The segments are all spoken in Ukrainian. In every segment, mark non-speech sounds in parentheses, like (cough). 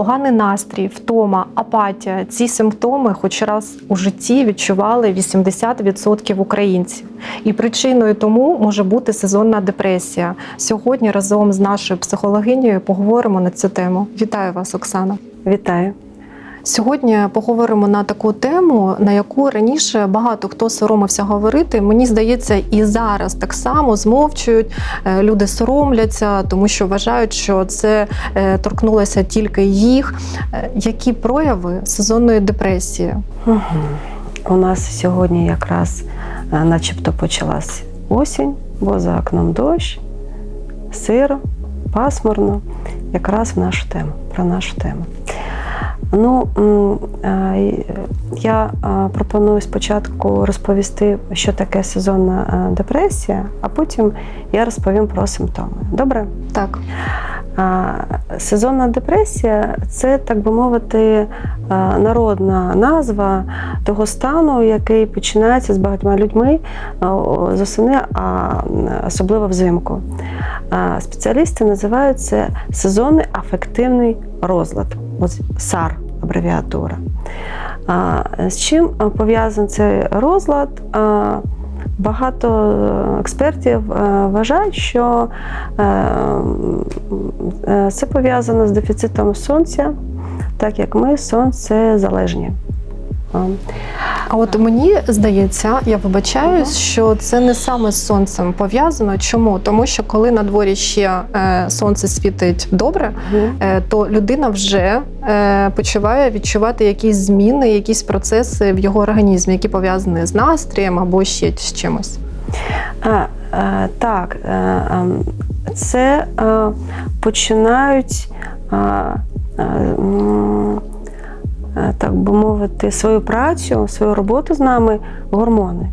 Поганий настрій, втома, апатія ці симптоми, хоч раз у житті відчували 80% українців. І причиною тому може бути сезонна депресія. Сьогодні разом з нашою психологинею поговоримо на цю тему. Вітаю вас, Оксана. Вітаю. Сьогодні поговоримо на таку тему, на яку раніше багато хто соромився говорити. Мені здається, і зараз так само змовчують. Е, Люди соромляться, тому що вважають, що це е, торкнулося тільки їх. Е, Які прояви сезонної депресії? Угу. У нас сьогодні якраз начебто почалась осінь, бо за окном дощ, сиро, пасмурно, якраз в нашу тему, про нашу тему. Ну, е, я е, пропоную спочатку розповісти, що таке сезонна е, депресія, а потім я розповім про симптоми. Добре? Так, Сезонна депресія це, так би мовити, народна назва того стану, який починається з багатьма людьми з осени, а особливо взимку. Спеціалісти називають це сезонний афективний розлад. Ось САР абревіатура. З чим пов'язаний цей розлад? Багато е, експертів е, вважають, що е, це пов'язано з дефіцитом сонця, так як ми сонце залежні. А, от мені здається, я вибачаюсь, що це не саме з сонцем пов'язано. Чому? Тому що коли на дворі ще е, сонце світить добре, е, то людина вже е, почуває відчувати якісь зміни, якісь процеси в його організмі, які пов'язані з настроєм або ще з чимось. А, е, так, е, ем, це е, починають, е, е, так би мовити, свою працю, свою роботу з нами гормони.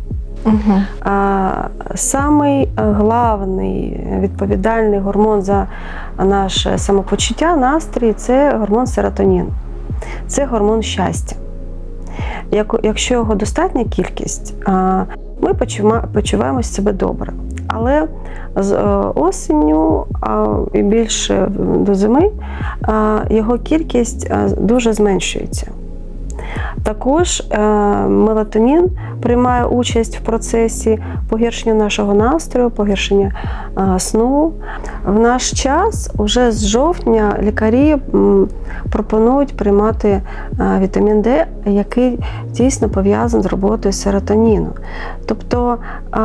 Угу. А, Самий главний відповідальний гормон за наше самопочуття, настрій це гормон серотонін. Це гормон щастя. Як- Якщо його достатня кількість, а, ми почума- почуваємо себе добре. Але з е, осінню і більше до зими його кількість дуже зменшується. Також е, мелатонін приймає участь в процесі погіршення нашого настрою, погіршення е, сну. В наш час, уже з жовтня, лікарі пропонують приймати е, вітамін Д, який дійсно пов'язаний з роботою серотоніну. Тобто е,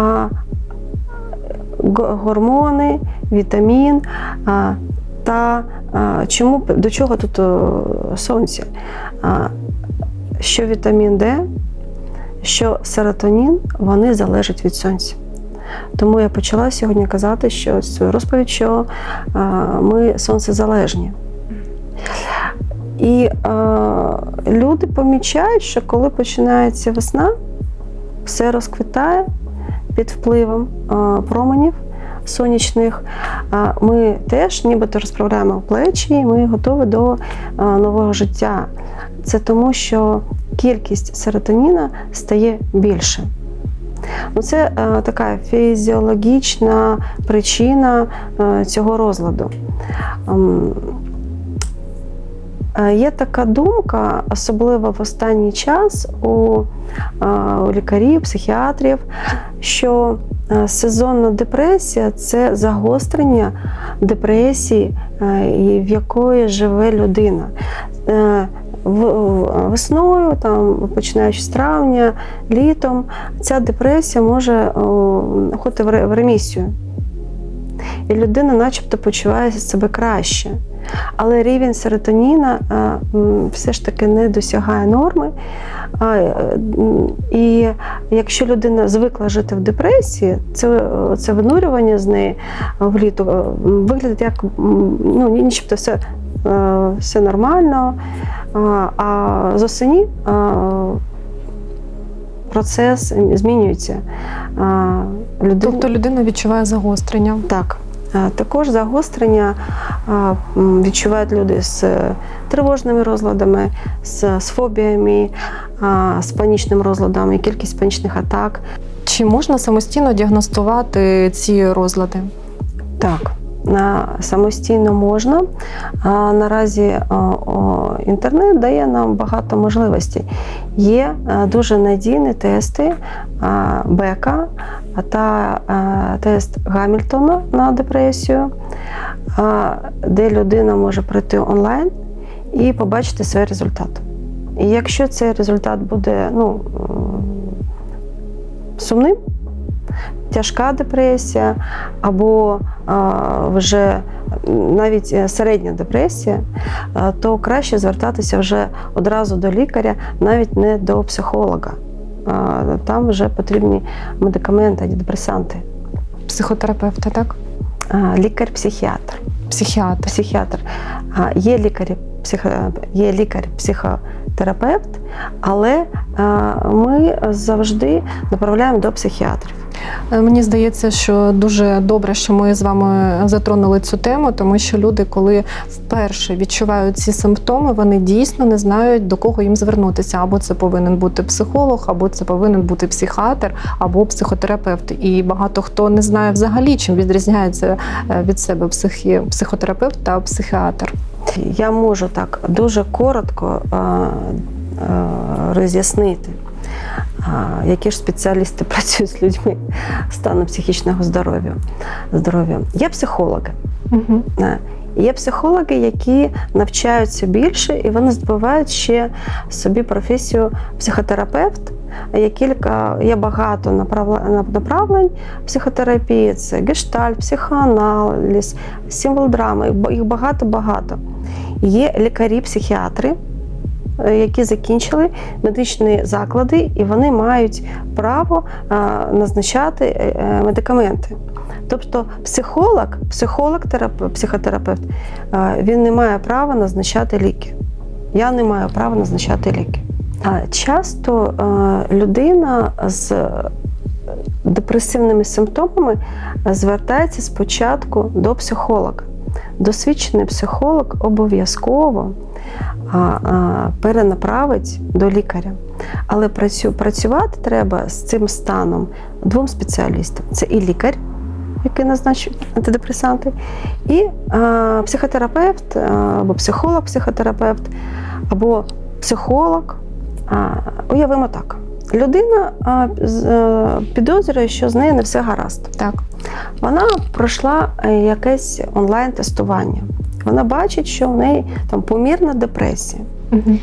гормони, вітамін. е, Та е, чому до чого тут е, сонце? Що вітамін Д, що серотонін, вони залежать від сонця. Тому я почала сьогодні казати, що свою розповідь, що ми сонцезалежні. І а, люди помічають, що коли починається весна, все розквітає під впливом променів сонячних. Ми теж нібито розправляємо плечі, і ми готові до нового життя. Це тому, що кількість серотоніна стає більше. Ну, Це е, така фізіологічна причина е, цього розладу. Е, Є така думка, особливо в останній час у, е, лікарів, психіатрів, що е, сезонна депресія це загострення депресії, е, в якої живе людина. Е, Весною, там, починаючи з травня, літом, ця депресія може ходити в ремісію. І людина начебто почуває себе краще. Але рівень серотоніна е, все ж таки не досягає норми. Е, І якщо людина звикла жити в депресії, це, це винурювання з неї вліту е, виглядить як ну, начебто все, все нормально. А з осені процес змінюється. Людина... Тобто людина відчуває загострення. Так. А, Також загострення відчувають люди з е, тривожними розладами, з, фобіями, з панічним розладом, і кількість панічних атак. Чи можна самостійно діагностувати ці розлади? Так, самостійно можна. А, Наразі інтернет дає нам багато можливостей. Є дуже надійні тести Бека та тест Гамільтона на депресію, де людина може прийти онлайн і побачити свій результат. І якщо цей результат буде ну, сумним, тяжка депресія або вже навіть е, середня депресія, то краще звертатися вже одразу до лікаря, навіть не до психолога. Там вже потрібні медикаменти, антидепресанти. Психотерапевта, так? Лікар-психіатр. Психіатр. психіатр. Є лікарі, психо, є лікар-психотерапевт, але ми завжди направляємо до психіатрів. Е, Мені здається, що дуже добре, що ми з вами затронули цю тему, тому що люди, коли вперше відчувають ці симптоми, вони дійсно не знають до кого їм звернутися. Або це повинен бути психолог, або це повинен бути психіатр, або психотерапевт. І багато хто не знає взагалі, чим відрізняється е, від себе психі... психотерапевт та психіатр. Я можу так дуже коротко а, роз'яснити, які ж спеціалісти (laughs) працюють з людьми станом психічного здоров'я. здоров'я. Є психологи. Угу. Є психологи, які навчаються більше, і вони здобувають ще собі професію психотерапевт. Є кілька, є багато направлень, психотерапії, це гештальт, психоаналіз, символ драми, їх багато-багато. Є лікарі-психіатри, які закінчили медичні заклади, і вони мають право е, назначати е, е, медикаменти. Тобто психолог, психолог, психотерапевт, е, він не має права назначати ліки. Я не маю права назначати ліки. Часто е, людина з депресивними симптомами звертається спочатку до психолога. Досвідчений психолог обов'язково перенаправить до лікаря. Але працювати треба з цим станом двом спеціалістам: це і лікар, який назначить антидепресанти, і психотерапевт або психолог-психотерапевт, або психолог. Уявимо так. Людина е, підозрює, що з нею не все гаразд. Так. Вона пройшла е, якесь онлайн-тестування. Вона бачить, що в неї там помірна депресія. Угу.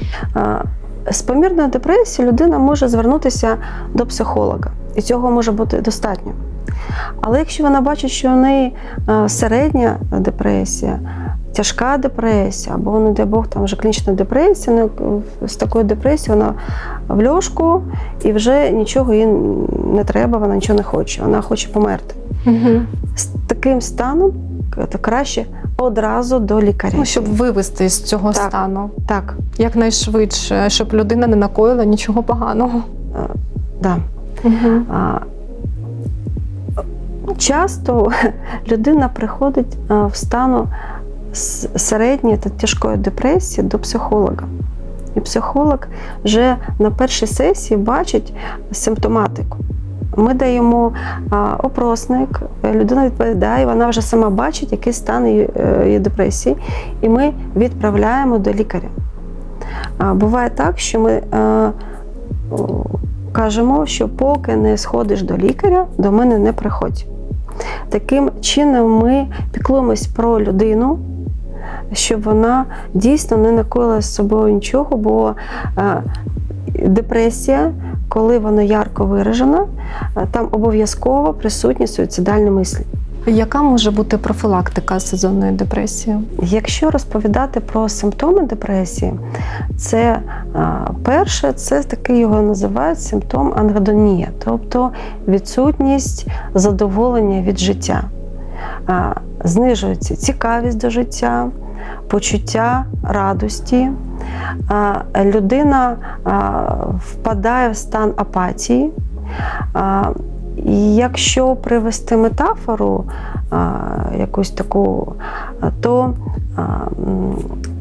З помірною депресією людина може звернутися до психолога, і цього може бути достатньо. Але якщо вона бачить, що в неї е, середня депресія, тяжка депресія, або, не дай Бог, там вже клінічна депресія, ну, з такою депресією вона в льошку і вже нічого їй не треба, вона нічого не хоче, вона хоче померти. Угу. З таким станом то краще одразу до лікаря. Ну, щоб вивести з цього Так. стану Так, якнайшвидше, щоб людина не накоїла нічого поганого. е, да. Угу. А, Часто людина приходить в стану середньої та тяжкої депресії до психолога. І психолог вже на першій сесії бачить симптоматику. Ми даємо опросник, людина відповідає, вона вже сама бачить, який стан її, е, депресії, і ми відправляємо до лікаря. Буває так, що ми е, кажемо, що поки не сходиш до лікаря, до мене не приходь. Таким чином ми піклуємось про людину, щоб вона дійсно не накоїла з собою нічого, бо е, депресія, коли вона ярко виражена, е, там обов'язково присутні суїцидальні мислі. Яка може бути профілактика сезонної депресії? Якщо розповідати про симптоми депресії, це перше, це такий його називають симптом ангедонія, тобто відсутність задоволення від життя. Знижується цікавість до життя, почуття радості. Людина впадає в стан апатії. І Якщо привести метафору, якусь таку, то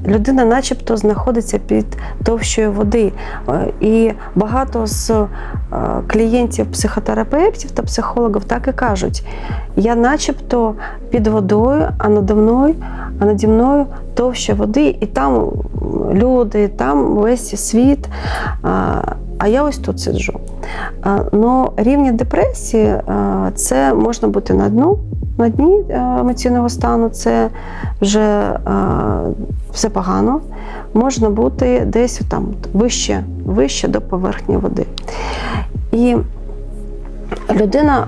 людина начебто знаходиться під товщою води. Е, І багато з клієнтів психотерапевтів та психологів так і кажуть: я начебто під водою, а надо мною, а наді мною товща води, і там люди, там весь світ. А, я ось тут сиджу. Но рівні депресії це можна бути на дну, на дні е, емоційного стану, це вже е, все погано. Можна бути десь там вище, вище до поверхні води. І людина,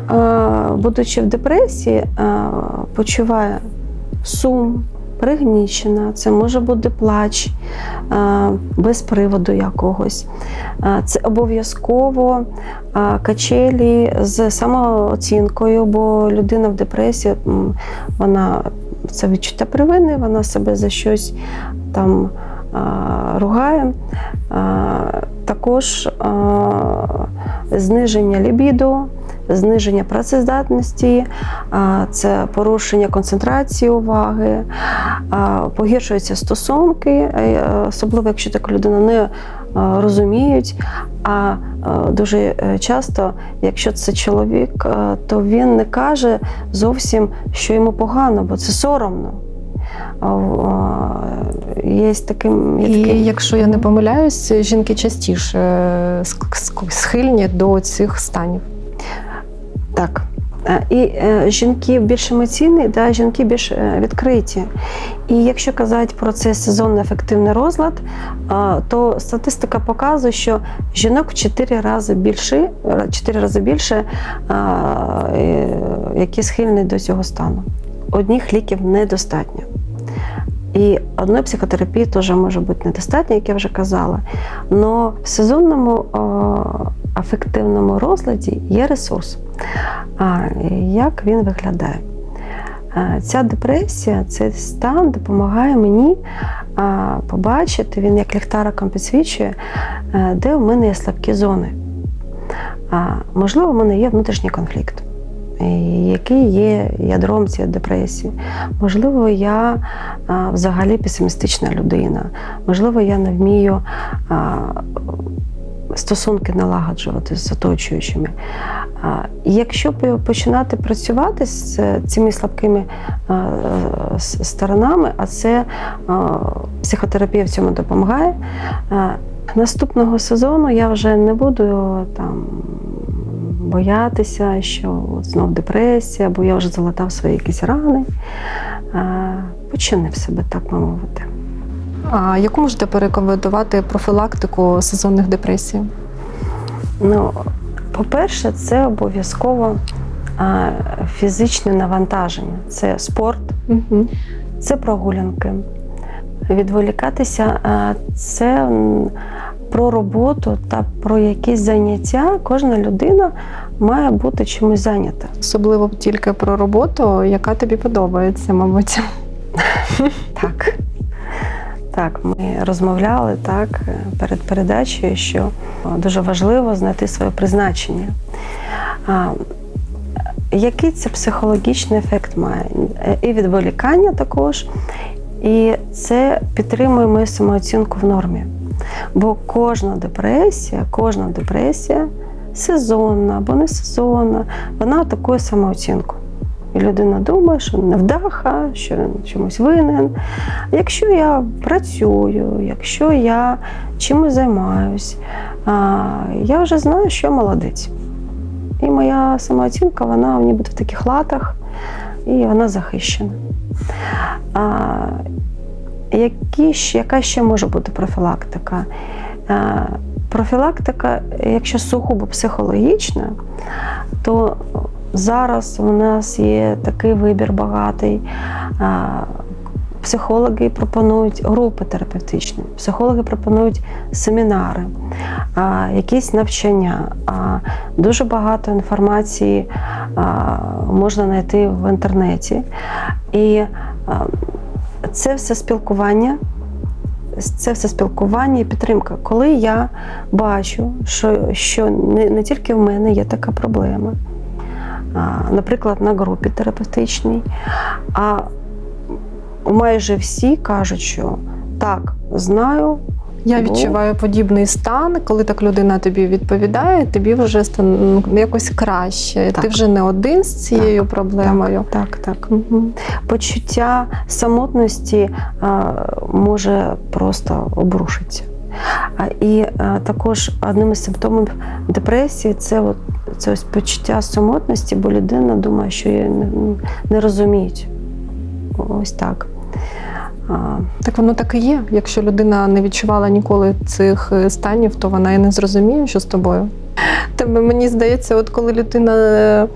е, будучи в депресії, почуває сум, пригнічена, це може бути плач е, без приводу якогось. Е, Це обов'язково е, качелі з самооцінкою, бо людина в депресії, вона це відчуття провини, вона себе за щось там ругає. Також зниження лібіду, зниження працездатності, це порушення концентрації уваги, погіршуються стосунки, е, особливо якщо таку людину не е, розуміють. А е, дуже е, часто, якщо це чоловік, е, то він не каже зовсім, що йому погано, бо це соромно. А, а, Є таким І якщо я не помиляюсь, жінки частіше е, схильні до цих станів. Так. Е, І е, жінки більш емоційні, да, жінки більш е, відкриті. І якщо казати про цей сезонний ефективний розлад, то статистика показує, що жінок в 4 рази більше, 4 рази більше, які схильні до цього стану. Одних ліків недостатньо. І одної психотерапії теж може бути недостатньо, як я вже казала. Але в сезонному е, афективному розладі є ресурс. Як він виглядає? Ця депресія, цей стан допомагає мені побачити, він як ліхтариком підсвічує, е, де в мене є слабкі зони. Можливо, в мене є внутрішній конфлікт, який є ядром цієї депресії. Можливо, я взагалі песимістична людина. Можливо, я не вмію стосунки налагоджувати з оточуючими. Якщо починати працювати з е, цими слабкими сторонами, а це психотерапія в цьому допомагає. Наступного сезону я вже не буду там боятися, що от знов депресія, бо я вже залатав свої якісь рани. Починив себе, так би мовити. А яку можете порекомендувати профілактику сезонних депресій? Ну, по-перше, це обов'язково фізичне навантаження. Це спорт, Угу. це прогулянки. Відволікатися це про роботу та про якісь заняття. Кожна людина має бути чимось зайнята. Особливо тільки про роботу, яка тобі подобається, мабуть. (laughs) Так. Так, ми розмовляли так перед передачею, що дуже важливо знайти своє призначення. А, який це психологічний ефект має? І відволікання також, і це підтримує мою самооцінку в нормі. Бо кожна депресія, кожна депресія сезонна або не сезонна, вона атакує самооцінку. І людина думає, що невдаха, що він чомусь винен. Якщо я працюю, якщо я чимось займаюсь, я вже знаю, що я молодець. І моя самооцінка, вона ніби в таких латах, і вона захищена. А, які, яка ще може бути профілактика? А, профілактика, якщо сугубо психологічна, то зараз у нас є такий вибір багатий. Психологи пропонують групи терапевтичні, психологи пропонують семінари, якісь навчання. Дуже багато інформації можна знайти в інтернеті. І це все спілкування. Це все спілкування і підтримка. Коли я бачу, що, що не, не тільки в мене є така проблема, наприклад, на групі терапевтичній, а майже всі кажуть, що так, знаю, Я відчуваю подібний стан, коли так людина тобі відповідає, тобі вже стан ну, якось краще. Так. Ти вже не один з цією проблемою. Так, так. Мгм. Почуття самотності а, може просто обрушитися. А, і а, також одним із симптомів депресії це, от, це ось почуття самотності, бо людина думає, що її не, розуміють. Ось так. Так воно так і є. Якщо людина не відчувала ніколи цих е, станів, то вона і не зрозуміє, що з тобою. Тебе мені здається, от коли людина е,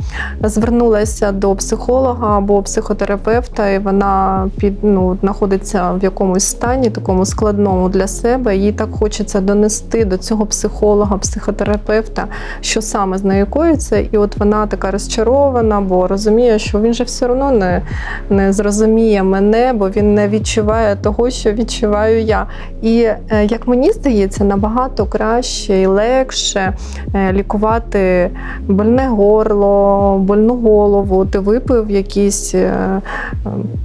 звернулася до психолога або психотерапевта, і вона під ну знаходиться в якомусь стані, такому складному для себе, їй так хочеться донести до цього психолога, психотерапевта, що саме з нею коїться, і от вона така розчарована, бо розуміє, що він же все одно не, не зрозуміє мене, бо він не відчуває того, що відчуваю я. І е, як мені здається, набагато краще і легше лікувати больне горло, больну голову. Ти випив якісь е, е,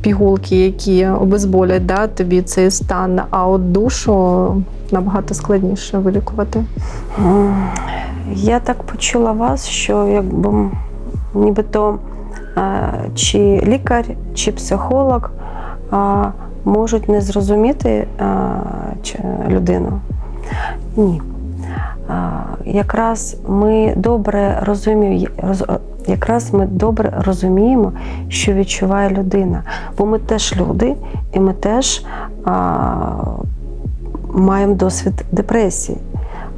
пігулки, які обезболять да, тобі цей стан, а от душу набагато складніше вилікувати. Я так почула вас, що якби нібито е, чи лікар, чи психолог е, можуть не зрозуміти е, людину. Ні. Е, Якраз ми добре розуміємо, якраз ми добре розуміємо, що відчуває людина. Бо ми теж люди, і ми теж а, маємо досвід депресії.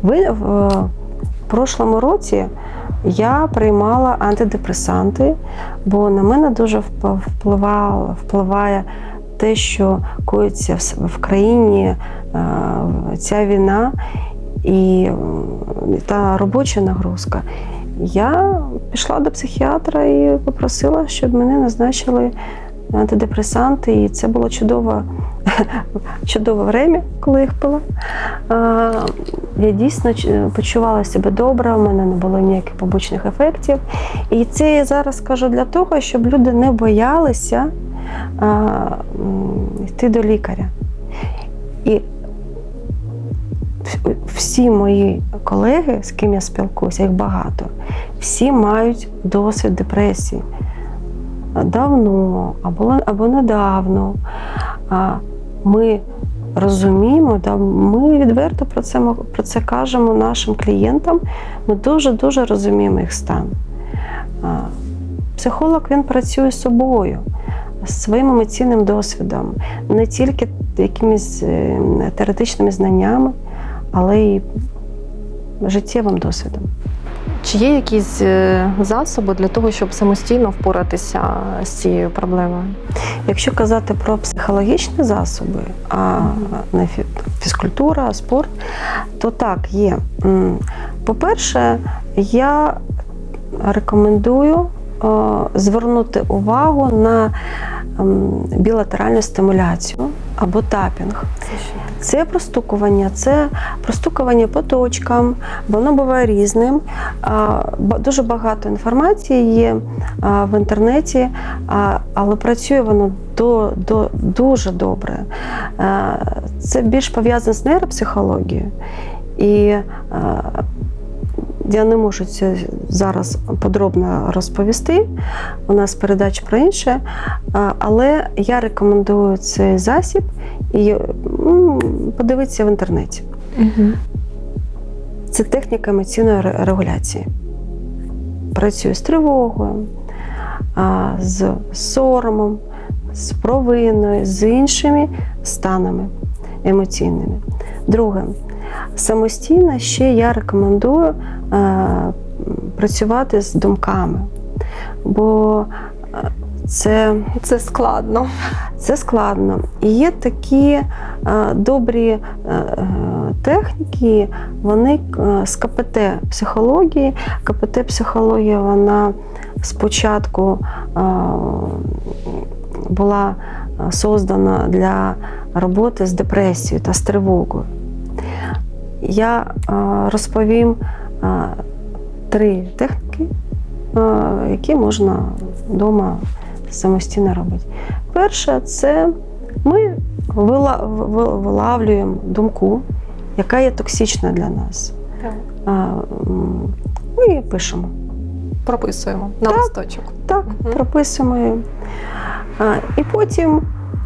Ви в прошлому році я приймала антидепресанти, бо на мене дуже впливало, впливає те, що коїться в в країні е, ця війна і та робоча нагрузка. Я пішла до психіатра і попросила, щоб мене назначили антидепресанти, і це було чудово, (laughs) чудове время, коли їх пила. Я дійсно почувала себе добре, у мене не було ніяких побочних ефектів. І це я зараз кажу для того, щоб люди не боялися йти до лікаря. Всі мої колеги, з ким я спілкуюся, їх багато, всі мають досвід депресії. Давно або, або недавно. Ми розуміємо, да, ми відверто про це, про це кажемо нашим клієнтам. Ми дуже-дуже розуміємо їх стан. Психолог він працює з собою, з своїм емоційним досвідом, не тільки якимись е, теоретичними знаннями, але й життєвим досвідом. Чи є якісь е, засоби для того, щоб самостійно впоратися з цією проблемою? Якщо казати про психологічні засоби, а не фі- фізкультура, спорт, то так, є. По-перше, я рекомендую е, звернути увагу на білатеральну стимуляцію або тапінг. Це простукування, це простукування по точкам, воно буває різним. Дуже багато інформації є в інтернеті, але працює воно до, до, дуже добре. Це більш пов'язано з нейропсихологією. І я не можу це зараз подробно розповісти. У нас передача про інше. Але я рекомендую цей засіб і м, подивитися в інтернеті. Угу. Це техніка емоційної регуляції. Працюю з тривогою, з соромом, з провиною, з іншими станами емоційними. Друге, самостійно ще я рекомендую е, працювати з думками, бо е, це Це складно. це складно. І є такі е, добрі техніки, вони з КПТ психології. КПТ психологія вона спочатку була создана для роботи з депресією та з тривогою. Я е, розповім е, три техніки, е, які можна вдома самостійно робити. Перше, це ми вилавлюємо думку, яка є токсична для нас. М, Ми її пишемо. Прописуємо на Так. листочок. Так, Мгм. прописуємо І потім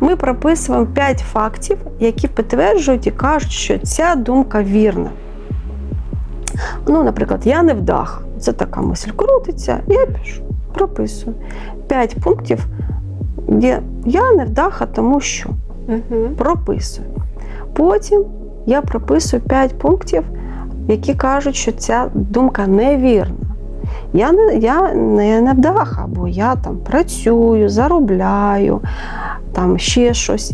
ми прописуємо 5 фактів, які підтверджують і кажуть, що ця думка вірна. Ну, наприклад, я не вдаха. Це така мисль крутиться, я пишу, прописую. 5 пунктів, де я не вдаха, тому що Угу. прописую. Потім я прописую 5 пунктів, які кажуть, що ця думка невірна. Я не, я не невдаха, бо я там працюю, заробляю, там ще щось.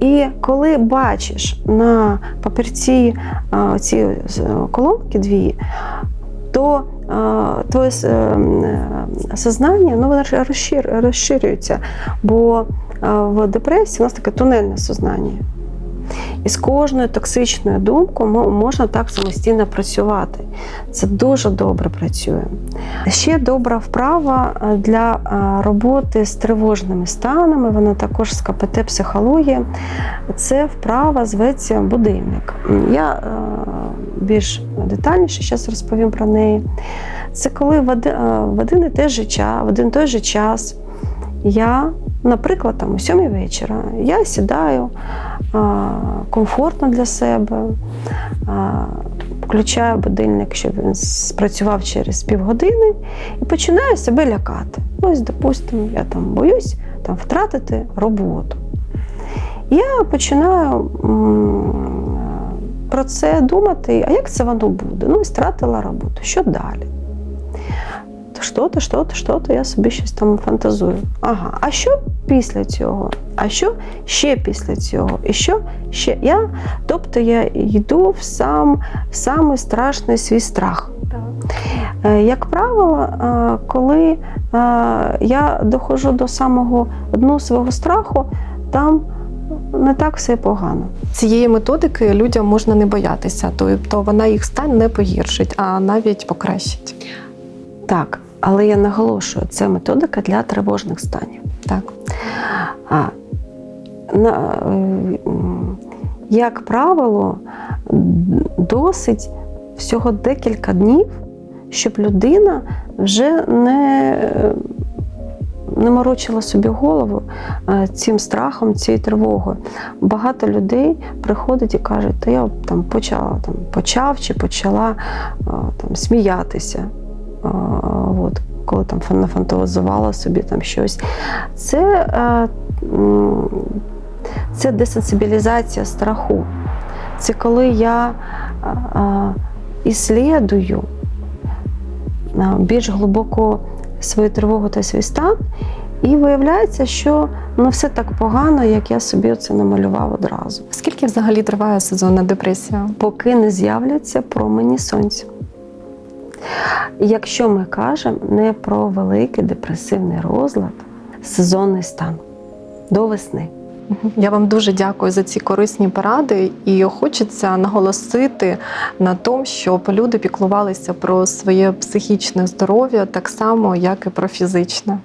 І коли бачиш на папірці а, ці е, колонки дві, то твоє е, е, сознання ну, воно розширюється. Бо в депресії у нас таке тунельне сознання. І з кожною токсичною думкою можна так самостійно працювати. Це дуже добре працює. Ще добра вправа е, для е, роботи з тривожними станами, вона також з КПТ психології. Це вправа зветься будильник. Я е, більш детальніше зараз розповім про неї. Це коли в один, і той же час я, наприклад, там, о 7 вечора, я сідаю комфортно для себе, включаю будильник, щоб він спрацював через півгодини, і починаю себе лякати. Ось, допустимо, я там боюсь там, втратити роботу. Я починаю про це думати, а як це воно буде? Ну, і стратила роботу. Що далі? Що-то, що-то, що-то, я собі щось там фантазую. Ага, а що після цього? А що ще після цього? І що ще? Я, тобто я йду в сам в самий страшний свій страх. Так. Е, Як правило, е, коли е, я доходжу до самого дну свого страху, там не так все погано. Цієї методики людям можна не боятися, тобто вона їх стан не погіршить, а навіть покращить. Так, але я наголошую, це методика для тривожних станів. Так. А, на, е, як правило, досить всього декілька днів, щоб людина вже не, не морочила собі голову е, цим страхом, цією тривогою. Багато людей приходять і кажуть, та я там почала там, почав чи почала е, там, сміятися. От, коли там нафантазувала собі там щось. Це, е, це десенсибілізація страху. Це коли я е, е, іслідую більш глибоко свою тривогу та свій стан, і виявляється, що не все так погано, як я собі це намалював одразу. Скільки взагалі триває сезонна депресія? Поки не з'являться промені сонця. Якщо ми кажемо не про великий депресивний розлад, сезонний стан до весни. Я вам дуже дякую за ці корисні поради, і хочеться наголосити на тому, щоб люди піклувалися про своє психічне здоров'я так само, як і про фізичне.